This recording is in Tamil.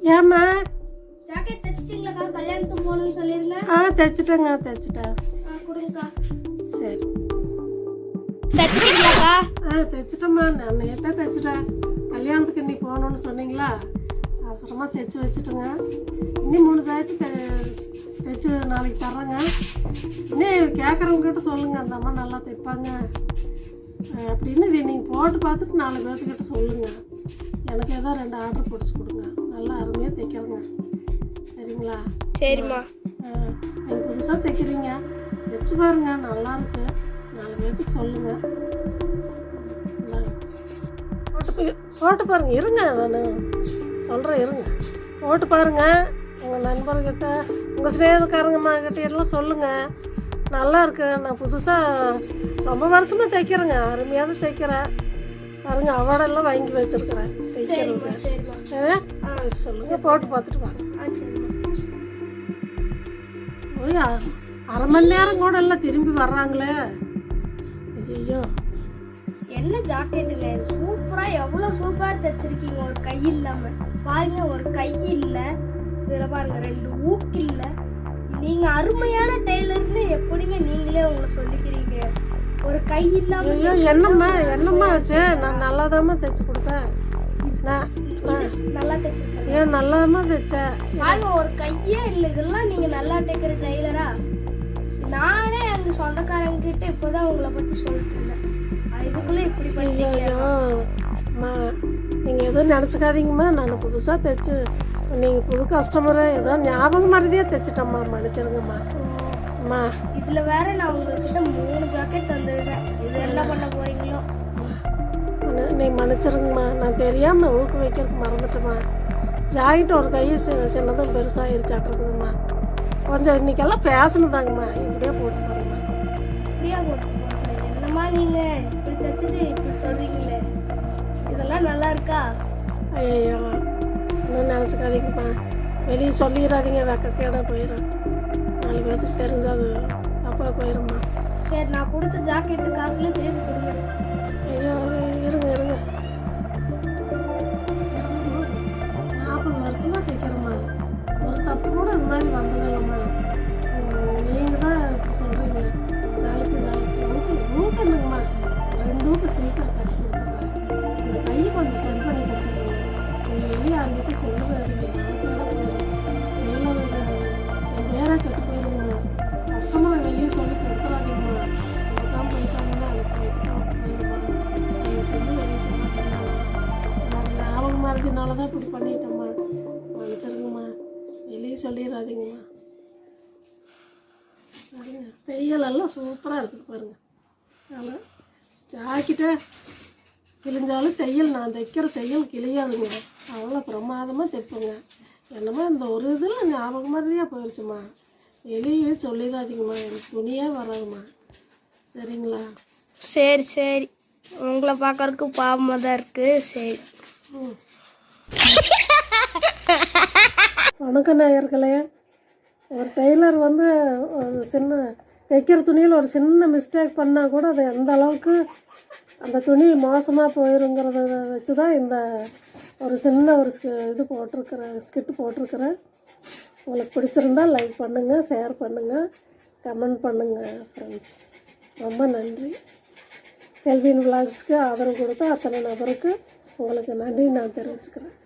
ஏம்மா? ஜாக்கெட் தைச்சிட்டீங்களாக்கா கல்யாணத்துக்கு போகணும்னு சொல்லியிருந்தேன் ஆ தைச்சிட்டேங்க தைச்சிட்டேன். கொடுங்கக்கா. சரி. தைச்சிட்டீங்களாக்கா ஆ தைச்சிட்டேம்மா. நான் நேற்றே தைச்சிட்டேன். கல்யாணத்துக்கு இன்னைக்கு போகணுன்னு சொன்னீங்களா? அவசரமாக தைச்சி வச்சுட்டுங்க. இன்னும் மூணு சாய்ட்டு தைச்சி நாளைக்கு தர்றேங்க. இன்னும் கேட்குறவங்ககிட்ட சொல்லுங்கள் அந்த அம்மா நல்லா தைப்பாங்க. அப்படின்னு இதை நீங்கள் போட்டு பார்த்துட்டு நாலு பேர்த்துக்கிட்ட சொல்லுங்கள் எனக்கு ஏதோ ரெண்டு ஆர்டர் பிடிச்சி கொடுங்க. நல்லா அருமையாக தைக்கிறேங்க சரிங்களா? சரிம்மா. நீங்கள் புதுசாக தைக்கிறீங்க. தைச்சு பாருங்க நல்லா இருக்கு. நாலு பேர்த்துக்கு சொல்லுங்க. நல்லா இருக்கு. போட்டு போட்டு பாருங்க. இருங்க நான். சொல்கிறேன் இருங்க. போட்டு பாருங்க. உங்கள் நண்பர்கிட்ட உங்கள் ஸ்நேகக்காரங்கம்மா கிட்ட எல்லாம் சொல்லுங்கள் நல்லா இருக்கு. நான் புதுசாக ரொம்ப வருஷமாக தைக்கிறேங்க. அருமையாக தான் தைக்கிறேன். பாருங்க அவார்டெல்லாம் வாங்கி வச்சுருக்கிறேன். சரி, சொல்லுங்க. போட்டு பார்த்துட்டு வாங்க அ- அரை மணி நேரம் கூட எல்லாம் திரும்பி வர்றாங்களே. ஐயோ என்ன ஜாக்கெட்டுங்க? இது சூப்பரா எவ்வளவு சூப்பரா தைச்சிருக்கீங்க? ஒரு கை இல்லாம. பாருங்க ஒரு கை இல்ல. இதுல பாருங்க ரெண்டு ஊக்கு இல்ல. நீங்க அருமையான டெய்லர்னு எப்படிங்க கை இல்லாம என்னம்மா என்னம்மா ஆச்சு? நான் நல்லாதாம்மா தைச்சு கொடுப்பேன் நான் நான். நல்லா தைச்சிருக்கேன் ஏன் நல்லாதாம்மா தைச்சேன். பாருங்க ஒரு கையே இல்ல. இதெல்லாம் நீங்க நல்லா தைக்கிற டெய்லரா நானே எங்க சொந்தக்காரங்க கிட்ட இப்பதான் உங்களை பத்தி சொல்லிட்டு இருந்தேன் அது இதுக்குள்ள இப்படி அம்மா நீங்கள் எதுவும் நினச்சிக்காதீங்கம்மா. நான் புதுசாக தைச்சு நீங்கள் புது கஸ்டமரை ஏதோ ஞாபகம் மறதியாக தைச்சிட்டம்மா மன்னிச்சிருங்கம்மா அம்மா. இதுல வேற நான் உங்ககிட்ட மூணு ஜாக்கெட் தந்திருக்கேன். இது என்ன பண்ண போறீங்களோ? நீ மன்னிச்சிருங்கம்மா. நான் தெரியாமல் ஊக்கு வைக்கிறதுக்கு மறந்துட்டேம்மா. ஜாக்கெட் ஒரு கை சி- சின்னதும் பெருசாகிருச்சாட்டிருக்குதும்மா கொஞ்சம் இன்னைக்கெல்லாம் பேசணுதாங்கம்மா இப்படியே போட்டு பாருங்கம்மா. இப்படியா போட்டு போறீங்க? என்னம்மா நீங்க? இப்படி தைச்சிட்டு இப்படி சொல்றீங்களே. இதெல்லாம் நல்லா இருக்கா? ஐயோ இன்னும் நினச்சிக்காதீங்கம்மா. வெளியே சொல்லிடாதீங்க வெக்கக்கேடாக போயிடும் நாலு பேர்த்துக்கு தெரிஞ்சா தப்பாக போயிடும்மா சரி நான் கொடுத்த ஜாக்கெட்டு காசுல திருப்பி கொடுங்க. ஐயோ இருங்க இருங்க. நாற்பது வருஷமாக தைக்கிறேம்மா. ஒரு தப்பு கூட இந்த மாதிரி வந்ததில்லைம்மா. நீங்கள் தான் இப்போ சொல்கிறீங்க ஜாயிட்டு இதாகிடுச்சு ஊக்கு ஊக்கு என்னங்கம்மா ரெண்டு ஊக்கு சீக்கிரம் கட்டி கொடுத்துட்றேன் இந்த கையை கொஞ்சம் சரி பண்ணி கொடுத்துட்றேங்க நீங்கள் வெளியே யார்கிட்ட சொல்லுறாதீங்க வேற வெளியே சொல்லிடாதீங்கம்மா பாருங்க தையலெல்லாம் சூப்பராக இருக்குது பாருங்க. அதனால் ஜாக்கிட்ட கிழிஞ்சாலும் தையல் நான் தைக்கிற தையல் கிழியாதுங்க. அவ்வளோ பிரமாதமாக தைப்பேங்க. என்னமோ இந்த ஒரு இதில் ஞாபகம் மாதிரியாக போயிடுச்சுமா வெளியே சொல்லிடாதீங்கம்மா எனக்கு துணியே வராதும்மா. சரிங்களா? சரி சரி. உங்களை பார்க்கறதுக்கு பாவமாக தான் இருக்கு. சரி. ம். வணக்கம் நேயர்களே ஒரு டெய்லர் வந்து ஒரு சின்ன தைக்கிற துணியில் ஒரு சின்ன மிஸ்டேக் பண்ணால் கூட அது எந்த அளவுக்கு அந்த துணி மோசமாக போயிருங்கிறத வச்சு தான் இந்த ஒரு சின்ன ஒரு இது போட்டிருக்கிறேன் ஸ்கிட்டு போட்டிருக்கிறேன். உங்களுக்கு பிடிச்சிருந்தா லைக் பண்ணுங்கள் ஷேர் பண்ணுங்கள் கமெண்ட் பண்ணுங்கள் ஃப்ரெண்ட்ஸ் ரொம்ப நன்றி. செல்வின் விலாக்ஸ்க்கு ஆதரவு கொடுத்த அத்தனை நபருக்கு உங்களுக்கு நன்றி நான் தெரிவிச்சுக்கிறேன்.